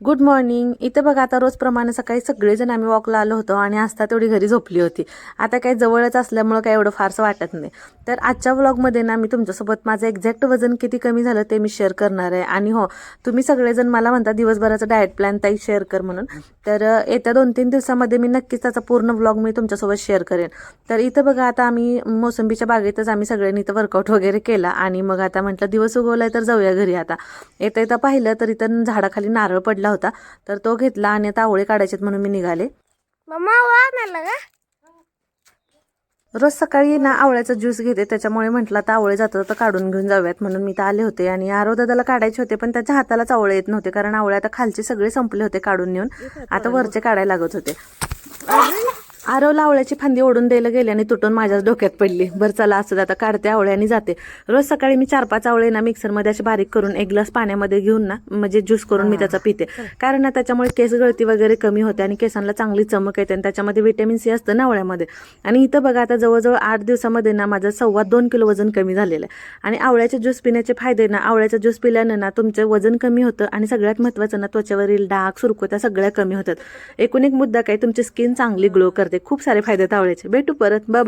Good morning इथं बघा आता रोजप्रमाणे सकाळी सगळेजण आम्ही वॉकला आलो होतो आणि आस्था तेवढी घरी झोपली होती. आता काही जवळच असल्यामुळं काही एवढं फारसं वाटत नाही. तर आजच्या व्लॉगमध्ये ना मी तुमच्यासोबत माझं एक्झॅक्ट वजन किती कमी झालं ते मी शेअर करणार आहे. आणि हो तुम्ही सगळेजण मला म्हणता दिवसभराचं डाएट प्लॅन ताई शेअर कर म्हणून. तर येत्या दोन तीन दिवसामध्ये मी नक्कीच त्याचा पूर्ण व्लॉग मी तुमच्यासोबत शेअर करेन. तर इथं बघा आता आम्ही मोसंबीच्या बागेतच आम्ही सगळ्यांनी इथं वर्कआउट वगैरे केला आणि मग आता म्हटलं दिवस उगवलाय तर जाऊया घरी आता. येता येता पाहिलं तर इथं झाडाखाली नारळ पडलं होता. तर तो घेतला आणि आता आवळे काढायचेत म्हणून मी निघाले. रोज सकाळी ना आवळ्याचा ज्यूस घेते त्याच्यामुळे म्हटलं आता आवळे जातात तर काढून घेऊन जाऊयात म्हणून मी तर आले होते. आणि आरो दादाला काढायचे होते पण त्याच्या हातालाच आवळे येत नव्हते कारण आवळे आता खालचे सगळे संपले होते काढून नेऊन. आता वरचे काढायला लागत होते. आरवला आवळ्याची फांदी ओढून द्यायला गेली आणि तुटून माझ्याच डोक्यात पडली. बरं चला असं आता काढते आवळे आणि जाते. रोज सकाळी मी चार पाच आवळे ना मिक्सरमध्ये असे बारीक करून एक ग्लास पाण्यामध्ये घेऊन ना म्हणजे ज्यूस करून मी त्याचा पिते. कारण ना त्याच्यामुळे केस गळती वगैरे कमी होते आणि केसांना चांगली चमक येते आणि त्याच्यामध्ये व्हिटॅमिन सी असतं ना आवळ्यामध्ये. आणि इथं बघा आता जवळजवळ आठ दिवसामध्ये ना माझं सव्वा दोन किलो वजन कमी झालेलं आहे. आणि आवळ्याचे ज्यूस पिण्याचे फायदे ना आवळ्याचा ज्यूस पिल्यानं ना तुमचं वजन कमी होतं आणि सगळ्यात महत्त्वाचं ना त्वचेवरील डाग सुरकुत्या सगळ्या कमी होतात. एकूण एक मुद्दा काय तुमची स्किन चांगली ग्लो करते. खूप सारे फायदे तावळ्याचे भेटू परत. बाय